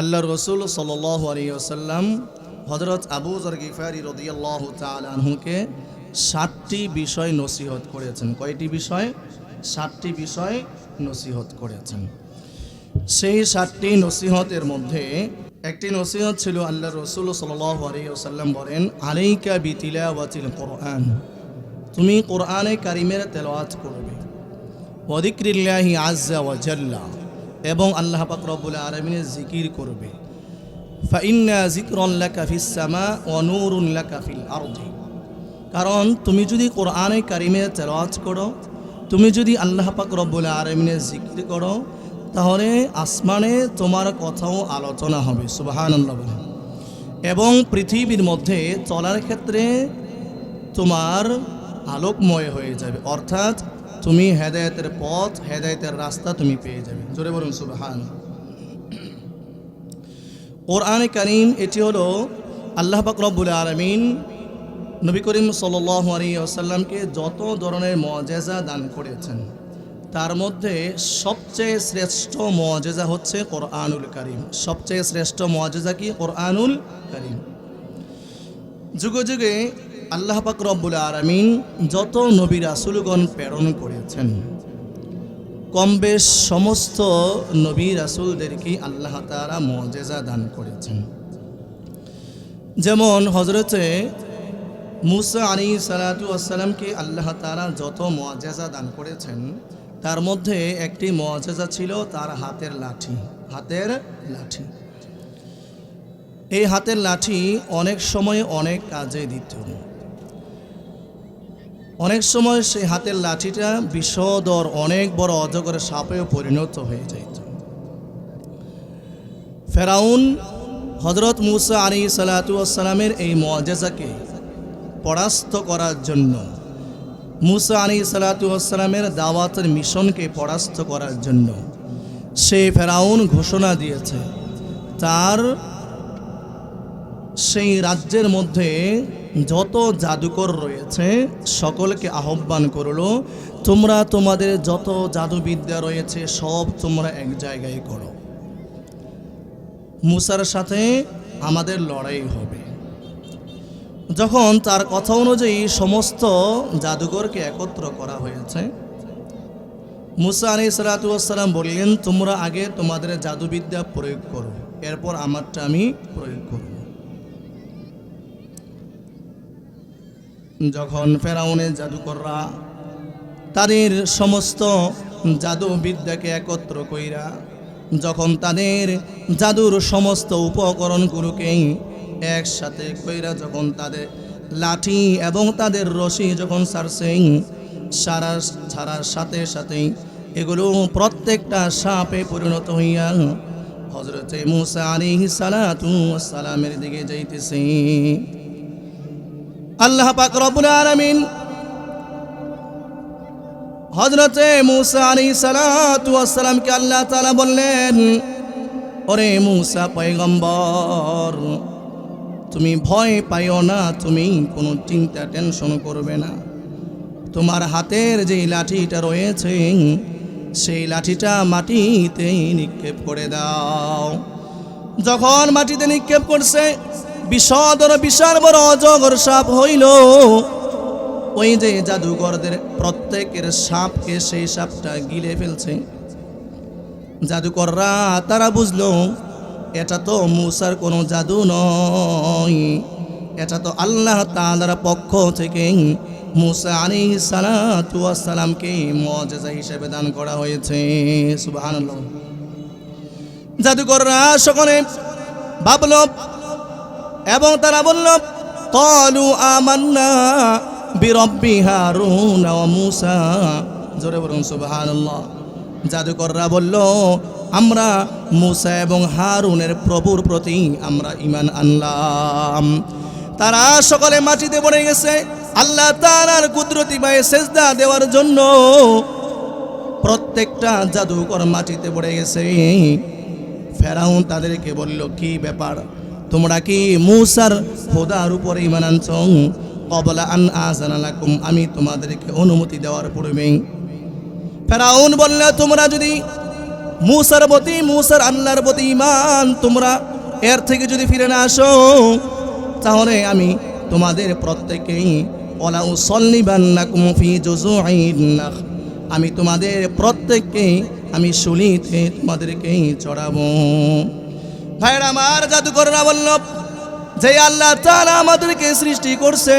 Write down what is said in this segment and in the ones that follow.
আল্লাহ রসুল সাল্লাহ আলিয়াল্লাম হজরত আবু জর গিফারি রদিয়াল্লাহ তালহুকে সাতটি বিষয় নসিহত করেছেন। কয়টি বিষয়? সাতটি বিষয় নসিহত করেছেন। সেই সাতটি নসিহতের মধ্যে একটি নসিহত ছিল আল্লাহ রসুল সাল্লাহ আলিয়াল্লাম বলেন, আলাইকা বিতিলা ওয়াতিল কোরআন। তুমি কোরআনে কারিমের তেলাওয়াত করবে। ওয়া জাল্লা। এবং আল্লাহ পাক রব্বুল আলমিনের জিকির করবে। কারণ তুমি যদি কোরআনে কারিমের তেলাওয়াত করো, তুমি যদি আল্লাহ পাক রব্বুল আলমিনের জিকির করো, তাহলে আসমানে তোমার কথাও আলোচনা হবে সুবাহান এবং পৃথিবীর মধ্যে চলার ক্ষেত্রে তোমার আলোকময় হয়ে যাবে, অর্থাৎ তুমি হেদায়তের পথ, হেদায়তের রাস্তা তুমি পেয়ে যাবে। জোরে বলুন, সুবাহান। কোরআনে করিম, এটি হলো আল্লাহ রব্বুল আলমিন নবী করিম সাল্লাহ আলী আসাল্লামকে যত ধরনের মজেজা দান করেছেন, তার মধ্যে সবচেয়ে শ্রেষ্ঠ মজেজা হচ্ছে কোরআনুল করিম। সবচেয়ে শ্রেষ্ঠ মজেজা কি? কোরআনুল করিম। যুগে যুগে আল্লাহ পাক রব্বুল আলমিন যত নবী রাসুলগণ প্রেরণ করেছেন, কম বেশ সমস্ত নবী রাসুলদেরকে আল্লাহ তারা মজেজা দান করেছেন। যেমন হজরতে মুসা আলী সালাতু আসসালামকে আল্লাহ তারা যত মজেজা দান করেছেন, তার মধ্যে একটি মজেজা ছিল তার হাতের লাঠি হাতের লাঠি। এই হাতের লাঠি অনেক সময় অনেক কাজে দিত অনেক সময় সেই হাতের লাঠিটা বিষদর অনেক বড় অজগরের সাপেও পরিণত হয়ে যাইত ফেরাউন হজরত মুসা আলী সালাতামের এই মজেজাকে পরাস্ত করার জন্য, মুসা আলী সালাতামের দাওয়াতের মিশনকে পরাস্ত করার জন্য সে ফেরাউন ঘোষণা দিয়েছে। তার সেই রাজ্যের মধ্যে যত জাদুকর রয়েছে, সকলকে আহ্বান করল, তোমরা তোমাদের যত জাদুবিদ্যা রয়েছে, সব তোমরা এক জায়গায় করো। মুসার সাথে আমাদের লড়াই হবে। যখন তার কথা অনুযায়ী সমস্ত জাদুঘরকে একত্র করা হয়েছে, মুসা আলী সালাতাম বললেন, তোমরা আগে তোমাদের জাদুবিদ্যা প্রয়োগ করো, এরপর আমারটা আমি প্রয়োগ করব। যখন ফেরাউনের জাদুকররা তাদের সমস্ত জাদুবিদ্যাকে একত্র কইরা যখন তাদের জাদুর সমস্ত উপকরণগুলোকে একসাথে কইরা যখন তাদের লাঠি এবং তাদের রশি যখন সারছে সারা ছাড়ার সাথে সাথে এগুলো প্রত্যেকটা সাপে পরিণত হইয়া হজরতে মুসা আলী সালাতু সালামের দিকে যাইতেছে। আল্লাহ পাক রব্বুল আলামিন হযরতে মূসা আলাইহিস সালাতু ওয়াস সালামকে আল্লাহ তালা বললেন, ওরে মূসা পয়গম্বর, তুমি ভয় পাইও না, তুমি কোনো চিন্তা, টেনশন করবে না। তোমার হাতের যে লাঠিটা রয়েছে, সেই লাঠিটা মাটিতে নিক্ষেপ করে দাও। যখন মাটিতে নিক্ষেপ করছে বিষদর বিশাল বড় অজগর সাপ হইল। ওই যে জাদুঘরদের প্রত্যেকের সাপকে সেই সাপটা গিলে ফেলছে। জাদুকররা তারা বুঝলো, এটা তো মুসার কোনো জাদু নয়। এটা তো আল্লাহ তালার পক্ষ থেকে মুসা আলী সালাতামকে মজা হিসেবে দান করা হয়েছে। সুবাহ জাদুকররা সকলে ভাবল এবং তারা বলল, কলু আমান্না বিরব্বি হারুন মুসা। জোরে বলুন, সুবহানাল্লাহ। জাদুকররা বলল, আমরা মুসা এবং হারুনের প্রভুর প্রতি আমরা ইমান আনলাম। তারা সকলে মাটিতে পড়ে গেছে। আল্লাহ তাআলার কুদরতি পায়ে সেজদা দেওয়ার জন্য প্রত্যেকটা জাদুকর মাটিতে পড়ে গেছে। ফেরাউন তাদেরকে বলল, কি ব্যাপার? তোমরা কি মুসার খোদার উপরে ইমান আনছ? কবলা আন আজানালাকুম আমি তোমাদেরকে অনুমতি দেওয়ার পূর্বে ফেরাউন বললে, তোমরা যদি মুসার প্রতি, মুসার আল্লাহর প্রতি ইমান তোমরা এর থেকে যদি ফিরে না আসো, তাহলে আমি তোমাদের প্রত্যেকেই ওলাউ সল্লিবান্না কুমফি নাখ আমি তোমাদের প্রত্যেককে আমি শুলিতে তোমাদেরকেই চড়াবো। ভাইয়ের আমার জাদুকররা বলল, যে আল্লাহ তাআলা আমাদেরকে সৃষ্টি করছে,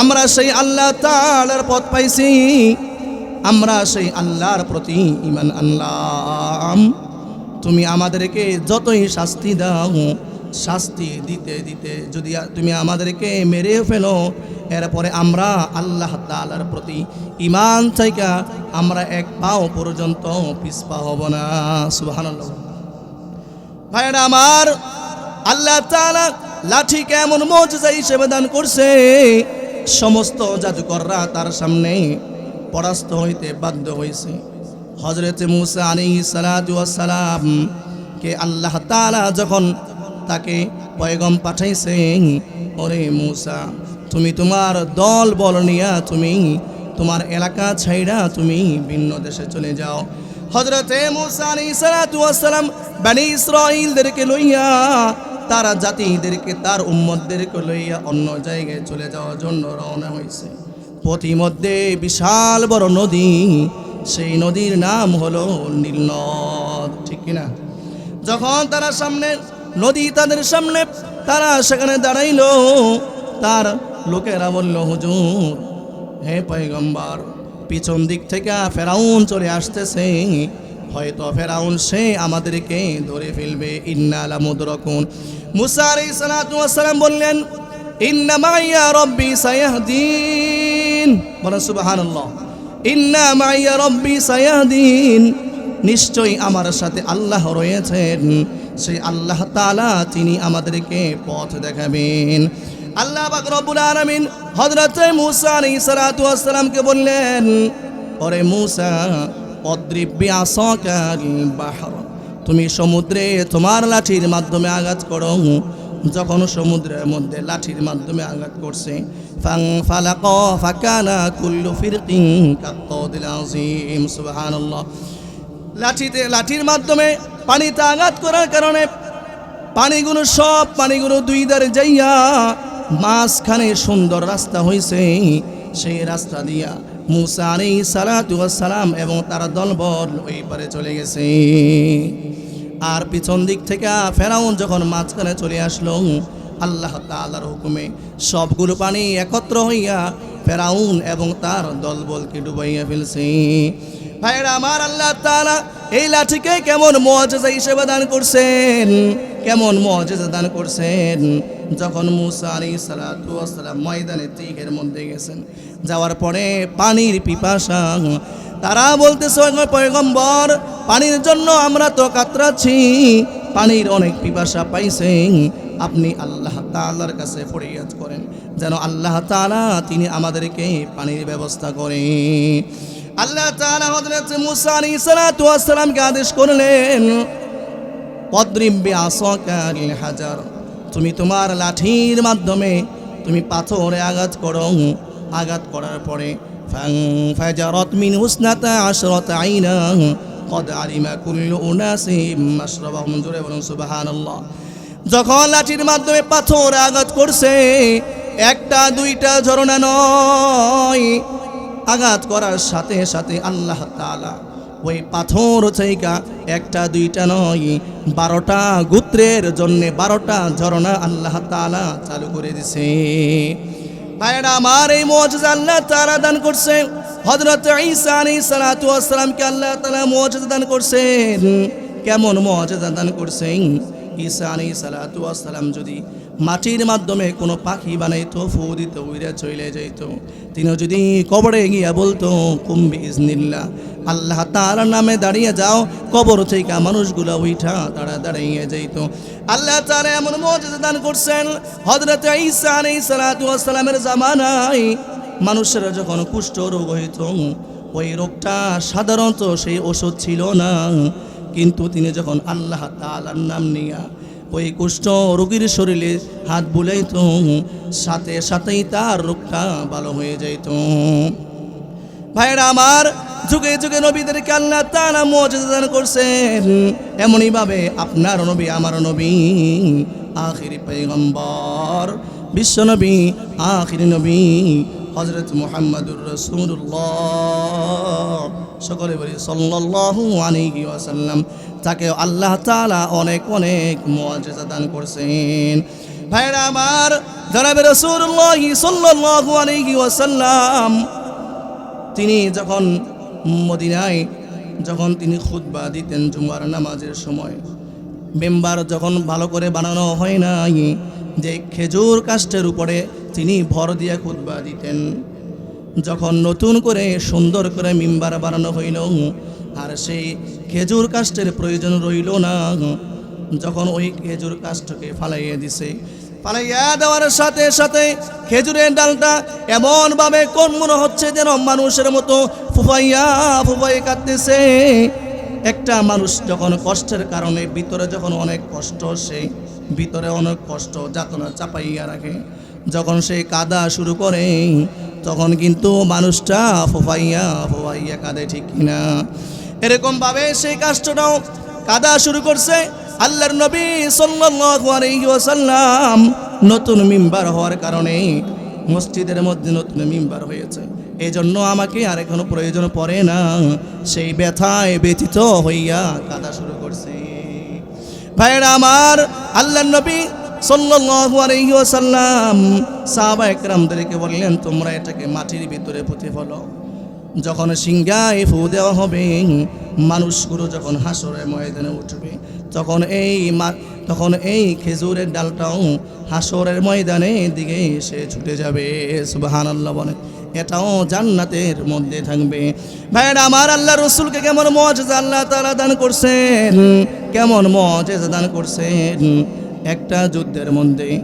আমরা সেই আল্লাহ তাআলার পথ পাইছি, আমরা সেই আল্লাহর প্রতি ইমান আনলাম। তুমি আমাদেরকে যতই শাস্তি দাও, শাস্তি দিতে দিতে যদি তুমি আমাদেরকে মেরে ফেলো, এরপরে আমরা আল্লাহ তাআলার প্রতি ইমান চাইকা আমরা এক পাও পর্যন্ত পিছপা হব না। সুবহানাল্লাহ। ভাইরা আমার, আল্লাহ তাআলা লাঠি কেমন মজা হিসেবে দান করছে, সমস্ত জাদুকররা তার সামনে পরাস্ত হইতে বাধ্য হয়েছে হজরত মুসা আলী সালাম কে আল্লাহ তালা যখন তাকে পয়গম পাঠাইছে ওরে মুসা, তুমি তোমার দল বল নিয়া তুমি তোমার এলাকা ছাইড়া তুমি ভিন্ন দেশে চলে যাও। হজরতে মুসা আলাইহিস সালাতু ওয়াস সালাম বনি ইসরাঈলদেরকে লইয়া, তারা জাতিদেরকে, তার উম্মতদেরকে লইয়া অন্য জায়গায় চলে যাওয়ার জন্য রওনা হয়েছে পথিমধ্যে বিশাল বড় নদী, সেই নদীর নাম হলো নীলনদ ঠিক কিনা? যখন তারা সামনে, নদী তাদের সামনে, তারা সেখানে দাঁড়াইল, তার লোকেরা বলল, হুজুর, হে পয়গম্বর পিছন দিক থেকে ফেরাউন চলে আসতেছে। হয়তো ফেরাউন সে আমাদেরকে ধরে ফেলবে। ইন্নালা মুদরকুন মুসা আলাইহিস সালাতু ওয়াস সালাম বললেন, ইন্না মাইয়া রব্বি সায়াহদিন। বলেন, সুবহানাল্লাহ। ইন্না মাইয়া রব্বি সায়াহদিন। নিশ্চয়ই আমার সাথে আল্লাহ রয়েছেন। সেই আল্লাহ তাআলা তিনি আমাদেরকে পথ দেখাবেন। আল্লাহ পাক রব্বুল আলামিন হযরত মূসা আলাইহিস সালাতু ওয়াস সালামকে বললেন, ওরে মূসা, অদ্রিব বিআসাকাল বাহর তুমি সমুদ্রে তোমার লাঠির মাধ্যমে আঘাত করো। যখন সমুদ্রের মধ্যে লাঠির মাধ্যমে আঘাত করছে ফাং কুল্লু সুবহানাল্লাহ। লাঠিতে, লাঠির মাধ্যমে পানিতে আঘাত করার কারণে পানিগুলো সব, পানিগুলো দুই ধারে যাইয়া মাঝখানে সুন্দর রাস্তা হয়েছে সেই রাস্তা দিয়া মুসা সালাম এবং তার দলবল ওই পারে চলে গেছে। আর পিছন দিক থেকে ফেরাউন যখন মাঝখানে চলে আসলো, আল্লাহ তাআলার হুকুমে সবগুলো পানি একত্র হইয়া ফেরাউন এবং তার দলবলকে ডুবাইয়া ফেলছে। ভাইরা আমার আল্লাহ তাআলা এই লাঠিকে কেমন মজা হিসেবে দান করছেন? কেমন মজা দান করছেন? যখন মুসা আলী সালাম ময়দানে তীরের মধ্যে গেছেন, যাওয়ার পরে পানির পিপাসা, তারা বলতেছে "ওগো পয়গম্বর, পানির জন্য আমরা তো কাতরাচ্ছি, পানির অনেক পিপাসা পাইছে, আপনি আল্লাহ তালার কাছে ফরিয়াদ করেন, যেন আল্লাহ তাআলা তিনি আমাদেরকে পানির ব্যবস্থা করেন আল্লাহ তাআলা হযরত মুসা আলাইহিস সালাতু ওয়াস সালামকে আদেশ করলেন পদ্রিম বিআসাকাল হাজার। তুমি তোমার লাঠির মাধ্যমে তুমি পাথরে আঘাত করো, আঘাত করার পরে উনাসি যখন লাঠির মাধ্যমে পাথর আঘাত করছে, একটা দুইটা ঝরনা নয়, আঘাত করার সাথে সাথে আল্লাহ তালা ওই পাথর চাইকা একটা, দুইটা নয়, বারোটা গোত্রের জন্য বারোটা ঝরনা আল্লাহ তাআলা চালু করে দিছে। ভাইরা আমার এই মুআজিজা আল্লাহ তাআলা দান করছে সালাতু ওয়াস আল্লাহ তাআলা মুআজিজা দান করছেন। কেমন মুআজিজা দান করছেন? ঈসা আলাইহিস সালাতু ওয়াস সালাম যদি মাটির মাধ্যমে কোনো পাখি বানাইতো, ফু দিত, উইরা চলে যাইত। তিনি যদি কবরে গিয়া বলতো কুম্বি ইজনিল্লাহ আল্লাহ তার নামে দাঁড়িয়ে যাও, কবর থেকে মানুষগুলো উঠা তারা দাঁড়িয়ে যাইতো। আল্লাহ তাআলা এমন মর্যাদা দান করছেন, হযরত ঈসা আলাইহিস সালাতু ওয়াস সালামের জামানায় মানুষের যখন কুষ্ঠ রোগ হইত, ওই রোগটা সাধারণত সেই ওষুধ ছিল না। কিন্তু তিনি যখন আল্লাহ তাআলার নাম নিয়া ওই কুষ্ঠ রোগীর শরীরে হাত বুলাইত, সাথে সাথেই তার রোগটা ভালো হয়ে যাইত। ভাইরা আমার যুগে যুগে নবীদেরকে আল্লাহ তারা মর্যাদা দান করছেন। এমনই ভাবে আপনার নবী, আমার নবী, আখিরি পৈগম্বর বিশ্ব নবী, আখিরি নবী হজরত মোহাম্মদুর রসুল্লাহ সকলে বলি সাল্লাল্লাহু আলাইহি ওয়াসাল্লাম, তাকে আল্লাহ তাআলা অনেক অনেক মুআজিজা দান করছেন। ভাইরা আমার, জনাবে রাসূলুল্লাহ সাল্লাল্লাহু আলাইহি ওয়াসাল্লাম, তিনি যখন মদিনায় যখন তিনি খুতবা দিতেন জুমার নামাজের সময়, মেম্বার যখন ভালো করে বানানো হয় নাই, যে খেজুর কাষ্টের উপরে তিনি ভর দিয়ে খুতবা দিতেন। যখন নতুন করে সুন্দর করে মেম্বার বানানো হইল, আর সেই খেজুর কাষ্টের প্রয়োজন রইল না, যখন ওই খেজুর কাষ্ঠকে ফালাইয়ে দিছে ফালাইয়া দেওয়ার সাথে সাথে খেজুরের ডালটা এমনভাবে কোন মনে হচ্ছে যেন মানুষের মতো ফুফাইয়া ফুফাই কাঁদতেছে। একটা মানুষ যখন কষ্টের কারণে ভিতরে যখন অনেক কষ্ট সে ভিতরে অনেক কষ্ট যাতনা চাপাইয়া রাখে। যখন সে কাদা শুরু করে, তখন কিন্তু মানুষটা ফোফাইয়া ফোফাইয়া কাঁদে ঠিক কিনা। এরকমভাবে সেই কাজটাও কাদা শুরু করছে। আল্লাহর নবী সাল্লাল্লাহু আলাইহি ওয়াসাল্লাম নতুন মিম্বার হওয়ার কারণে মসজিদের মধ্যে নতুন মিম্বার হয়েছে। এই জন্য আমাকে আর এখনও প্রয়োজন পড়ে না। সেই ব্যথায় ব্যথিত হইয়া কাদা শুরু করছে। ভাইরা আমার আল্লাহর নবী সাল্লাল্লাহু আলাইহি ওয়াসাল্লাম সাহাবা একরামদেরকে বললেন, তোমরা এটাকে মাটির ভিতরে পুঁতে ফেলো। যখন সিংহায় ফু দেওয়া হবে, মানুষগুলো যখন হাসরে ময়দানে উঠবে তখন এই তখন এই খেজুরের ডালটাও হাসরের ময়দানে দিকে এসে ছুটে যাবে। সুবাহান আল্লাহ বলে। এটাও জান্নাতের মধ্যে থাকবে। ভাইয়ের, আমার আল্লাহ রসুলকে কেমন মজা আল্লাহ তারা দান করছেন? কেমন মজা দান করছেন? একটা যুদ্ধের মধ্যে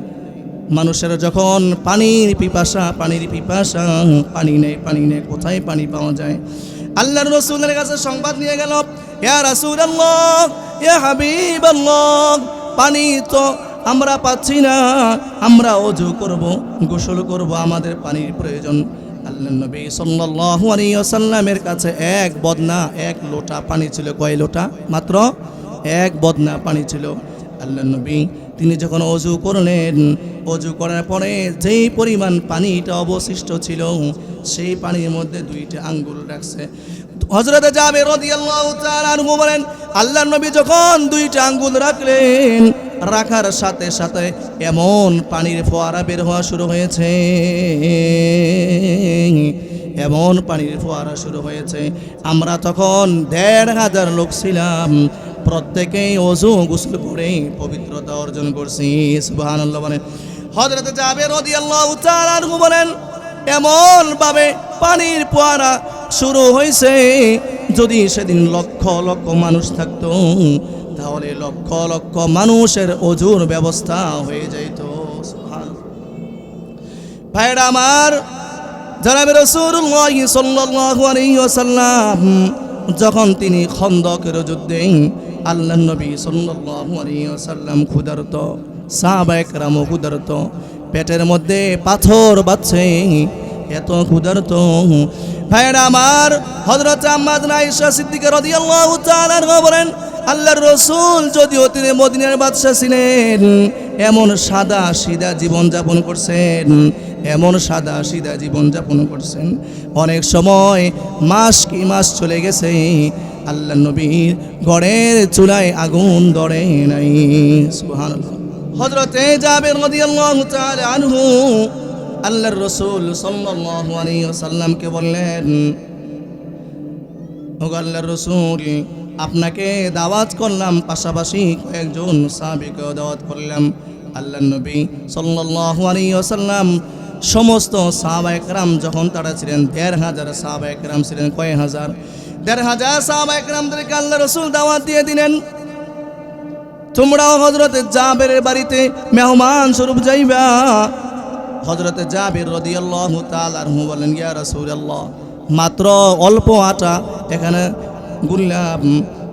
মানুষের যখন পানির পিপাসা পানির পিপাসা, পানি নেই পানি নেই, কোথায় পানি পাওয়া যায়? আল্লাহর রসুলের কাছে সংবাদ নিয়ে গেল, ইয়া রাসূল আল্লাহ ইয়া হাবিব পানি তো আমরা পাচ্ছি না। আমরা অজু করব, গোসল করব, আমাদের পানির প্রয়োজন। আল্লাহ নবী সাল্লাল্লাহু আলাইহি কাছে এক বদনা, এক লোটা পানি ছিল। কয় লোটা? মাত্র এক বদনা পানি ছিল। আল্লাহ নবী, তিনি যখন অজু করলেন, অজু করার পরে যেই পরিমাণ পানিটা অবশিষ্ট ছিল, সেই পানির মধ্যে দুইটা আঙ্গুল রাখছে। হজরতে আনহু বলেন, আল্লাহর নবী যখন দুইটা আঙ্গুল রাখলেন, রাখার সাথে সাথে এমন পানির ফোয়ারা বের হওয়া শুরু হয়েছে। এমন পানির ফোয়ারা শুরু হয়েছে। আমরা তখন দেড় হাজার লোক ছিলাম, প্রত্যেকেই অজু গোসল করে পবিত্রতা অর্জন করছি, সুবহানাল্লাহ বলেন। হজরত আনহু বলেন এমন ভাবে পানির ফোয়ারা শুরু হয়েছে। যদি সেদিন লক্ষ লক্ষ মানুষ থাকতো, তাহলে লক্ষ লক্ষ মানুষের অজুর ব্যবস্থা হয়ে যেত। ভাইরা আমার, জনাবে রসুল্লাহ যখন তিনি খন্দকের যুদ্ধে আল্লাহ নবী সাল্লাল্লাহু আলাইহি ওয়াসাল্লাম ক্ষুধার্ত পেটের মধ্যে পাথর বাচ্ছে এত ক্ষুধার্ত ভাইরা আমার হজরত আম্মাদ আয়েশা সিদ্দিকা রাদিয়াল্লাহু তাআলা বলেন, আল্লাহর রসুল যদিও তিনি মদিনার বাদশাহ ছিলেন, এমন সাদা সিধা জীবন যাপন করছেন, এমন সাদা সিধা জীবন যাপন করছেন। অনেক সময় মাস কি মাস চলে গেছে আল্লাহ নবীর গড়ের চুলায় আগুন ধরে নাই হযরতে জাবের রাদিয়াল্লাহু তাআলা আনহু আল্লাহর রসুল ওয়াসাল্লামকে বললেন আল্লাহর রসুল, আপনাকে দাওয়াত করলাম, পাশাপাশি কয়েকজন সাহাবিকেও দাওয়াত করলাম। আল্লাহ নবী আলাইহি ওয়াসাল্লাম, সমস্ত সাহাবা একরাম যখন তারা ছিলেন, দেড় হাজার সাহাবা একরাম ছিলেন কয়েক হাজার? দেড় হাজার সাহাবা একরামদেরকে আল্লাহ রসুল দাওয়াত দিয়ে দিলেন। তোমরাও হজরতে জাবের বাড়িতে মেহমান স্বরূপ যাইবা। হজরতে জাবির রদিয়াল্লাহু আনহু বলেন, ইয়া রাসূলুল্লাহ, মাত্র অল্প আটা এখানে গুল্লাম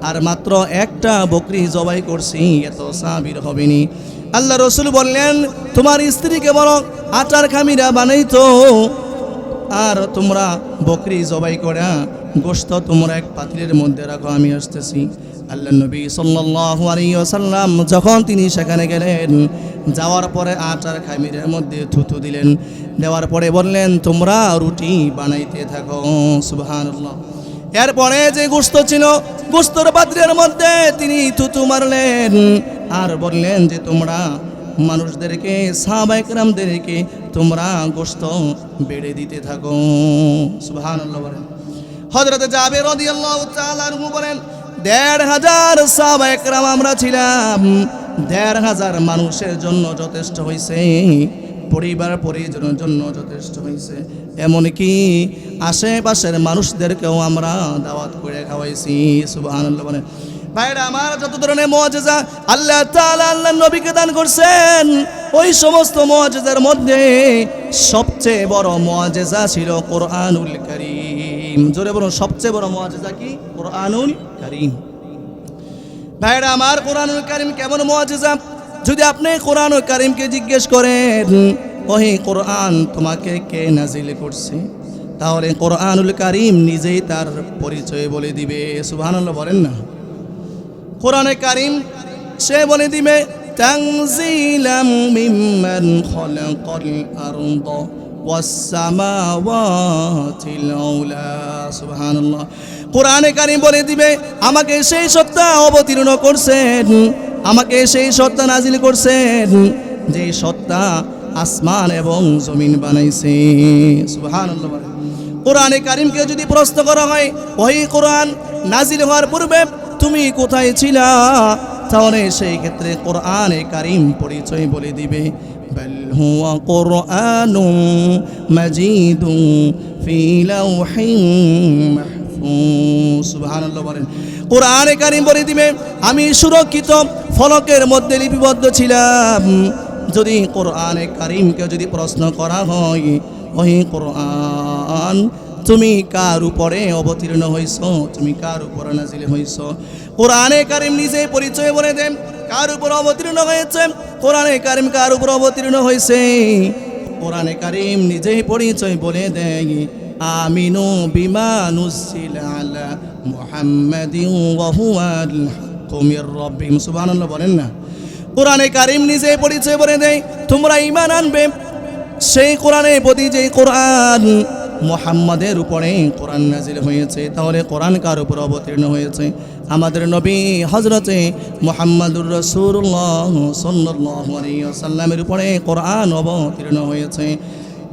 আর মাত্র একটা বকরি জবাই করছি, এত সাবির হবেনি। আল্লাহ রসুল বললেন, তোমার স্ত্রীকে বলো আটার খামিরা বানাইতো আর তোমরা বকরি জবাই করে গোস্ত তোমরা এক পাতিলের মধ্যে রাখো, আমি আসতেছি। আল্লাহ নবী সাল্লাল্লাহু আলাইহি ওয়াসাল্লাম যখন তিনি সেখানে গেলেন, যাওয়ার পরে আটার খামিরের মধ্যে থুতু দিলেন। দেওয়ার পরে বললেন, তোমরা রুটি বানাইতে থাকো। সুবহানাল্লাহ। এরপরে যে গোস্ত ছিল গোস্তর পাত্রের মধ্যে তিনি থুতু মারলেন আর বললেন যে, তোমরা মানুষদেরকে সাহাবাইকরামদেরকে তোমরা গোস্ত বেড়ে দিতে থাকো। সুবহানাল্লাহ বলেন। হজরত জাবের রাদিয়াল্লাহু তাআলা বলেন, দেড় হাজার সাহাবাইকরাম আমরা ছিলাম। দেড় হাজার মানুষের জন্য যথেষ্ট হয়েছে পরিবার পরিজনের জন্য যথেষ্ট হয়েছে এমনকি আশেপাশের মানুষদেরকেও আমরা দাওয়াত করে খাওয়াইছি। সুবহানাল্লাহ বলেন। ভাইরা, আমার যত ধরনের মজেজা আল্লাহ তাআলা আল্লাহ নবীকে দান করছেন, ওই সমস্ত মজেজার মধ্যে সবচেয়ে বড় মজেজা ছিল কোরআনুল করিম। জোরে বলুন, সবচেয়ে বড় মজেজা কি? কোরআনুল করিম। ভাইরা আমার কোরআনুল করিম কেমন মজেজা যদি আপনি কোরআনুল করিমকে জিজ্ঞেস করেন, ওহে কোরআন, তোমাকে কে নাজিল করছে? তাহলে কোরআনুল করিম নিজেই তার পরিচয় বলে দিবে। সুবহানাল্লাহ বলেন না। কোরআনে করিম সে বলে দিবে, তানজিলাম মিম্মান খলাকাল আরদ। কোরআনে কারিম বলে দিবে, আমাকে সেই সত্তা অবতীর্ণ করছেন, আমাকে সেই সত্তা নাজিল করছেন, যে সত্তা আসমান এবং জমিন বানাইছে বলেন। কোরআনে কারিমকে যদি প্রশ্ন করা হয়, ওই কোরআন নাজিল হওয়ার পূর্বে তুমি কোথায় ছিলা? তাহলে সেই ক্ষেত্রে কোরআনে কারিম পরিচয় বলে দিবে। بل هو قرآن مجيد في لوح محفوظ সুবহানাল্লাহ বলেন কোরআনে কারিম বলে দিবে আমি সুরক্ষিত ফলকের মধ্যে লিপিবদ্ধ ছিলাম যদি কোরআনে কারিমকে যদি প্রশ্ন করা হয় ওই কোরআন তুমি কার উপরে অবতীর্ণ হইছ তুমি কার উপরে নাজিল হইছ কোরআনে কারিম নিজে পরিচয় বলে দেন। কার উপর অবতীর্ণ হয়েছে? কোরআনে কারিম কার উপর অবতীর্ণ হয়েছে? কোরআনে কারিম নিজেই পরিচয় বলে দেয়। আমিনু বিমা নুসিল আলা মুহাম্মাদিন ওয়া হুয়াল হাক্কু মির সুবহানাল্লাহ বলেন না। কোরআনে কারিম নিজে পরিচয় বলে দেয়। তোমরা ঈমান আনবে। সেই কোরআনে প্রতি যে কোরআন মোহাম্মদের উপরে কোরআন নাজিল হয়েছে, তাহলে কোরআন কার উপর অবতীর্ণ হয়েছে? আমাদের নবী হজরতে মোহাম্মদুর রসুল্লাহ সাল্লামের উপরে কোরআন অবতীর্ণ হয়েছে।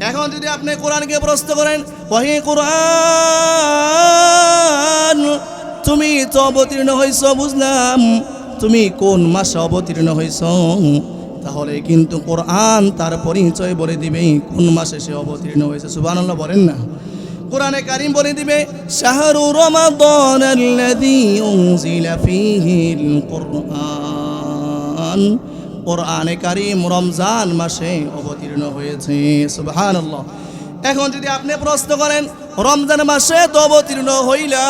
এখন যদি আপনি কোরআনকে প্রশ্ন করেন, ওহে কোরআন, তুমি তো অবতীর্ণ হয়েছ বুঝলাম। তুমি কোন মাসে অবতীর্ণ হয়েছ তাহলে কিন্তু কোরআন তার পরিচয় বলে দিবে কোন মাসে সে অবতীর্ণ হয়েছে। সুবহানাল্লাহ বলেন না। কোরআনে কারিম বলে দিবে, শাহরু রমাদান আল্লাযী উনজিলা ফীহিল কুরআন। কোরআনে কারিম রমজান মাসে অবতীর্ণ হয়েছে, সুবহানাল্লাহ। এখন যদি আপনি প্রশ্ন করেন, রমজান মাসে তো অবতীর্ণ হইলা,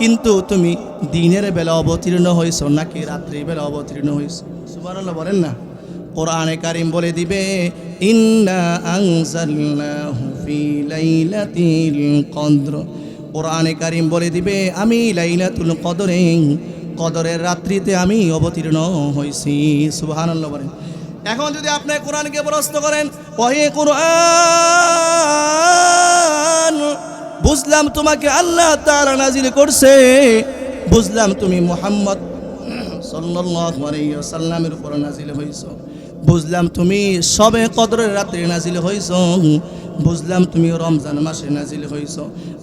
কিন্তু তুমি দিনের বেলা অবতীর্ণ হইছ নাকি রাত্রি বেলা অবতীর্ণ হইছ? সুবহানাল্লাহ বলেন না। কোরআনে কারিম বলে দিবে, ইন্না কোরআনে কারিম বলে দিবে, আমি লাইলাতুল কদরে, কদরের রাত্রিতে আমি অবতীর্ণ হইছি। সুবহানাল্লাহ বলেন। এখন যদি আপনি কোরআনকে প্রশ্ন করেন, ওহে কোরআন, বুঝলাম তোমাকে আল্লাহ তারা নাজিল করছে, বুঝলাম তুমি মুহাম্মদ সাল্লাল্লাহু আলাইহি ওয়াসাল্লামের উপর নাজিল হইছো। বুঝলাম তুমি সবে কদরের রাত্রে নাজিল হইছ। বুঝলাম তুমি রমজান মাসে নাজিল হইছ।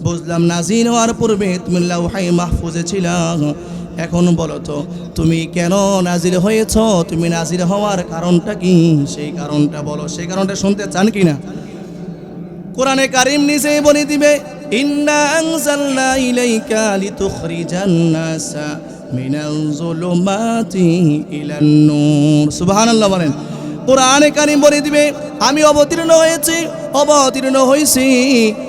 বুঝলাম নাজিল হওয়ার পূর্বে তুমি লাউহাই মাহফুজে ছিলা। এখন বলো তো, তুমি কেন নাজিল হয়েছ? তুমি নাজিল হওয়ার কারণটা কি? সেই কারণটা বলো। সেই কারণটা শুনতে চান কি না কোরআনে কারিম নিজেই বলে দিবে, ইন্না আনজালনা ইলাইকা লিতুখরিজান বলেন দিবে, আমি অবতীর্ণ হয়েছি অবতীর্ণ হয়েছি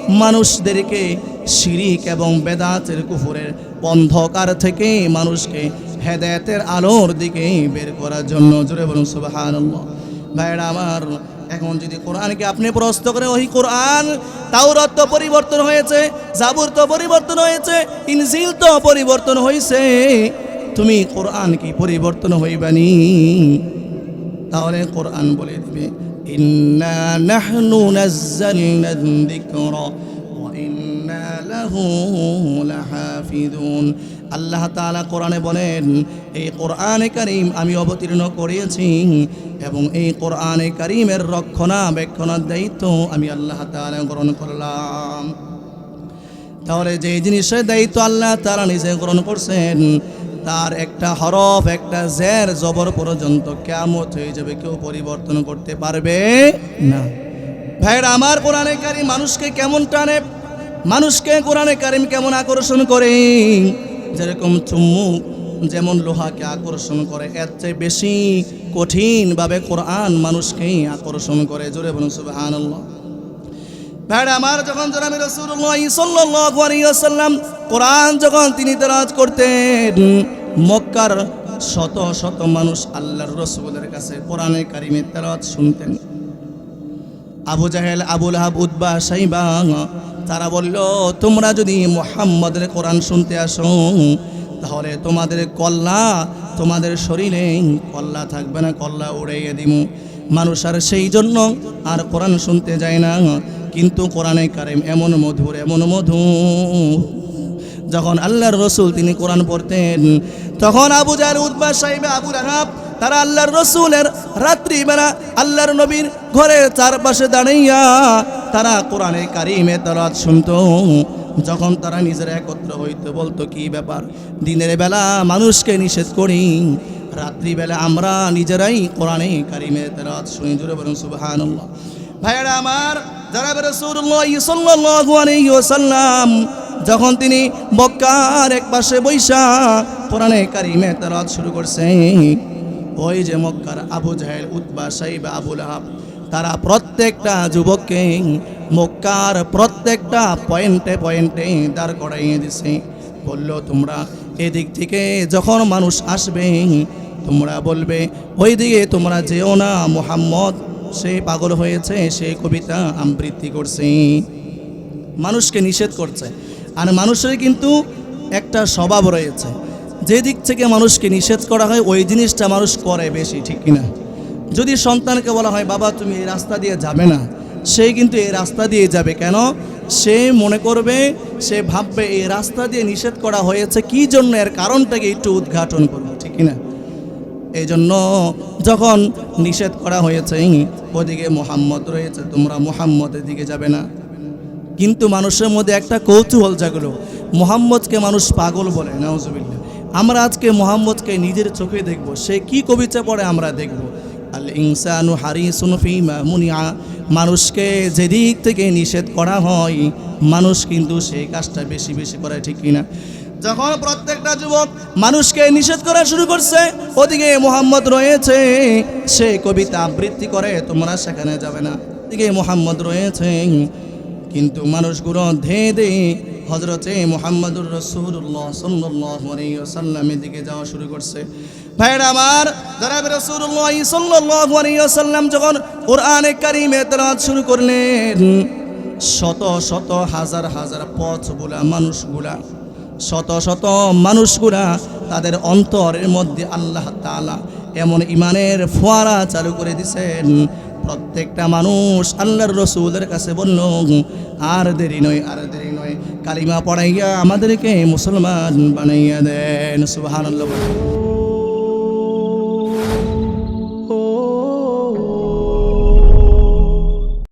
মানুষদেরকে শিরিক এবং বেদাতের কুফুরের অন্ধকার থেকে মানুষকে হেদায়েতের আলোর দিকে বের করার জন্য। জোরে বলুন সুবহানাল্লাহ। ভাইরা আমার এখন যদি কোরআনকে আপনি প্রস্ত করে ওই কোরআন, তাওরাত তো পরিবর্তন হয়েছে, জাবুর তো পরিবর্তন হয়েছে, ইনজিল তো পরিবর্তন হয়েছে তুমি কোরআন কি পরিবর্তন হইবানি তাহলে কোরআন বলে দিবে, ইন্না লাহু আল্লাহ তাআলা কোরআনে বলেন, এই কোরআনে কারীম আমি অবতীর্ণ করিয়েছি এবং এই কোরআনে কারীমের রক্ষণাবেক্ষণের দায়িত্ব আমি আল্লাহ তাআলা গ্রহণ করলাম। তাহলে যে জিনিসের দায়িত্ব আল্লাহ তারা নিজে গ্রহণ করছেন, তার একটা হরফ, একটা জের জবর পর্যন্ত কেমত হয়ে যাবে, কেউ পরিবর্তন করতে পারবে না। ভাইয়ের, আমার কোরআনে কারিম মানুষকে কেমন টানে? মানুষকে কোরআনে কারিম কেমন আকর্ষণ করে? যেরকম চুম্মুক যেমন লোহাকে আকর্ষণ করে, এর চেয়ে বেশি কঠিনভাবে কোরআন মানুষকেই আকর্ষণ করে। জোরে বলুন, সুবহানাল্লাহ। ভাইরা আমার যখন জনাবি রসুল্লাহ সাল্লাল্লাহু আলাইহি ওয়াসাল্লাম কোরআন যখন তিনি তেলাওয়াত করতেন, মক্কার শত শত মানুষ আল্লাহর রসুলের কাছে কোরআনে কারিমের তেলাওয়াত শুনতেন। আবু জাহেল, আবুল হাব উদ্বা সাইবা তারা বলল, তোমরা যদি মোহাম্মদের কোরআন শুনতে আসো, তাহলে তোমাদের কল্লা, তোমাদের শরীরে কল্লা থাকবে না, কল্লা উড়াইয়ে দিমু। মানুষ আর সেই জন্য আর কোরআন শুনতে যায় না। কিন্তু কোরআনে কারেম এমন মধুর, এমন মধু যখন আল্লাহর রসুল তিনি কোরআন পড়তেন, তখন আবু জাহেল উদ্বা সাহেব আবুল আহাব তারা আল্লাহর রসুলের রাত্রিবেলা আল্লাহর নবীর ঘরের চারপাশে দাঁড়াইয়া তারা কোরআনে কারিমে তারাত শুনতো, যখন তারা নিজেরা একত্র হইতে বলতো, কি ব্যাপার? দিনের বেলা মানুষকে নিষেধ করি রাত্রিবেলা আমরা নিজেরাই কোরআনে কারিমে তারাত শুনি। জুড়ে বলুন, সুবহানাল্লাহ। ভাইয়েরা আমার, যারা ওয়াসাল্লাম, যখন তিনি বক্কার এক পাশে বৈশা কোরআনে কারিমে তারাত শুরু করছে, ওই যে মক্কার আবু জাহেল, উতবা সাইব আবুল আহাব তারা প্রত্যেকটা যুবককে মক্কার প্রত্যেকটা পয়েন্টে পয়েন্টে দাঁড় করাইয়ে দিছে। বলল, তোমরা এদিক থেকে যখন মানুষ আসবে, তোমরা বলবে ওই দিকে তোমরা যেও না, মোহাম্মদ, সে পাগল হয়েছে, সে কবিতা আবৃত্তি করছে। মানুষকে নিষেধ করছে। আর মানুষের কিন্তু একটা স্বভাব রয়েছে। যে দিক থেকে মানুষকে নিষেধ করা হয়, ওই জিনিসটা মানুষ করে বেশি, ঠিক কিনা? যদি সন্তানকে বলা হয়, বাবা, তুমি এই রাস্তা দিয়ে যাবে না। সে কিন্তু এই রাস্তা দিয়ে যাবে। কেন? সে মনে করবে, সে ভাববে, এই রাস্তা দিয়ে নিষেধ করা হয়েছে, কি জন্য এর কারণটাকে একটু উদ্ঘাটন করব? ঠিক কিনা? এই জন্য যখন নিষেধ করা হয়েছে ওদিকে মোহাম্মদ রয়েছে, তোমরা মোহাম্মদের দিকে যাবে না। কিন্তু মানুষের মধ্যে একটা কৌতূহল জাগলো। মোহাম্মদকে মানুষ পাগল বলে, নাউজুবিল্লাহ। আমরা আজকে মোহাম্মদকে নিজের চোখে দেখব, সে কি কবিতা পড়ে আমরা দেখব। ইনসানু হারিসুন ফিমা মুনিয়া। মানুষকে যেদিক থেকে নিষেধ করা হয়, মানুষ কিন্তু সেই কাজটা বেশি বেশি করে, ঠিক কিনা যখন প্রত্যেকটা যুবক মানুষকে নিষেধ করা শুরু করছে, ওদিকে মোহাম্মদ রয়েছে, সে কবিতা আবৃত্তি করে, তোমরা সেখানে যাবে না। ওদিকে মোহাম্মদ রয়েছে, কিন্তু মানুষগুলো ধে ধে হজরতে মোহাম্মদুর রসুল্লাহ সাল্লামের দিকে যাওয়া শুরু করছে। ভাইরা আমার যখন শুরু শত শত হাজার হাজার পথগুলা, মানুষগুলা, শত শত মানুষগুলা তাদের অন্তরের মধ্যে আল্লাহ এমন ইমানের ফোয়ারা চালু করে দিছেন। প্রত্যেকটা মানুষ আল্লাহর রসুলের কাছে বলল, আর দেরি নয়, আর দেরি নয়। কালিমা পড়াইয়া আমাদেরকে মুসলমান বানাইয়া দেন। সুবহানাল্লাহ।